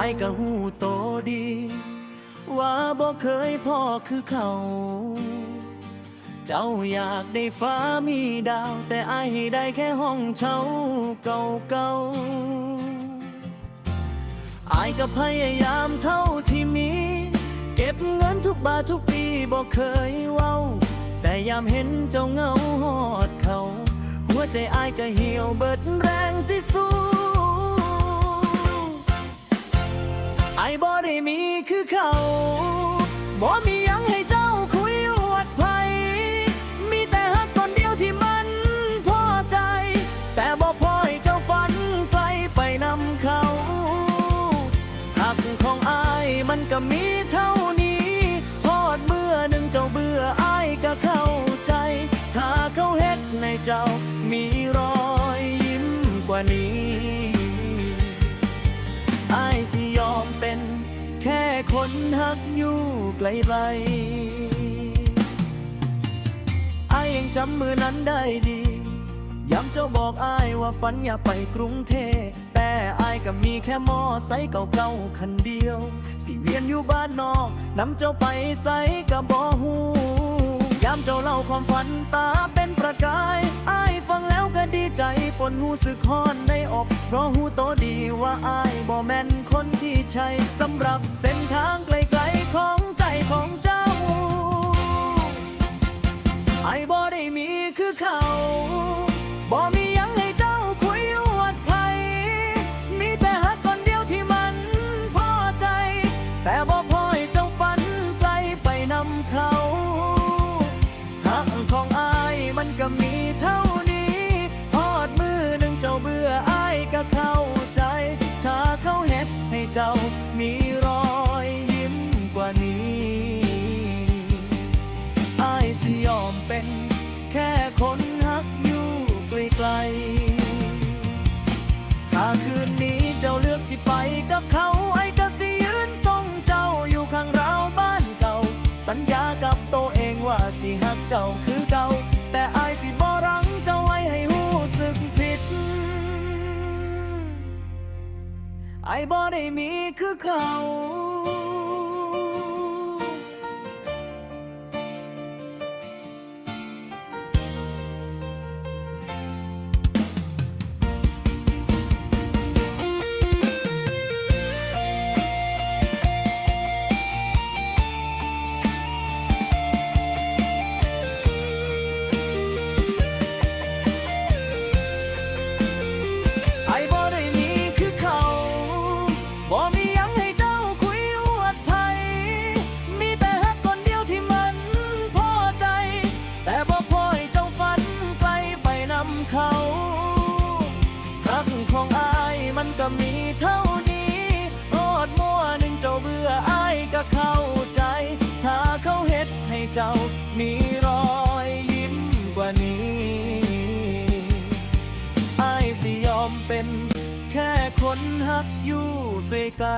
ายก็หูโตดี ว่าบ่เคยพ่อคือเขา เจ้าอยากได้ฟ้ามีดาว แต่อายให้ได้แค่ห้องเช่าเก่าๆอายก็พยายามเท่าที่มี เก็บเงินทุกบาททุกปีบอกเคยเว้า แต่ยามเห็นเจ้าเงาหอดเขา หัวใจอายก็เหี่ยวเบิดแรงสิสู้ มี ค่คนหักอยู่ไกลๆอายยังจำมือนั้นได้ดีย้ำเจ้าบอกอายว่าฝันอยากไปกรุงเทพแต่อายก็มีแค่มอไซค์เก่าๆคันเดียว สิเวียนอยู่บ้านนอกนำเจ้าไปไซก็บ่ฮูย้ำเจ้าเล่าความฝันตาเป็นประกายอาย ดีใจปนหูสึกฮอนในอก เพราะหูโตดีว่าอายบ่แม่นคนที่ใช่สำหรับเส้นทางไกลๆของใจของเจ้าไอ้บ่ได้มีคือเขาบ่มียังให้เจ้าคุยอวดไผมีแต่ฮักคนเดียวที่มันพอใจ แต่บ่พอให้เจ้าฝันไกลไปนำเขาฮักของอายมันก็มีเท่านี้ ไกล ถ้าคืนนี้เจ้าเลือกสิไปกับเขาไอ้ก็สิยืนส่งเจ้าอยู่ข้างราวบ้านเก่า สัญญากับตัวเองว่าสิหักเจ้าคือเก่า แต่อายสิบ่รังเจ้าไว้ให้หูสึกผิด ไอ้บ่ได้มีคือเขา มีเท่านี้รอดมัวหนึ่งเจ้าเบื่ออายก็เข้าใจ ถ้าเขาเฮ็ดให้เจ้ามีรอยยิ้มกว่านี้อายสิยอมเป็น แค่คนหักอยู่ไกล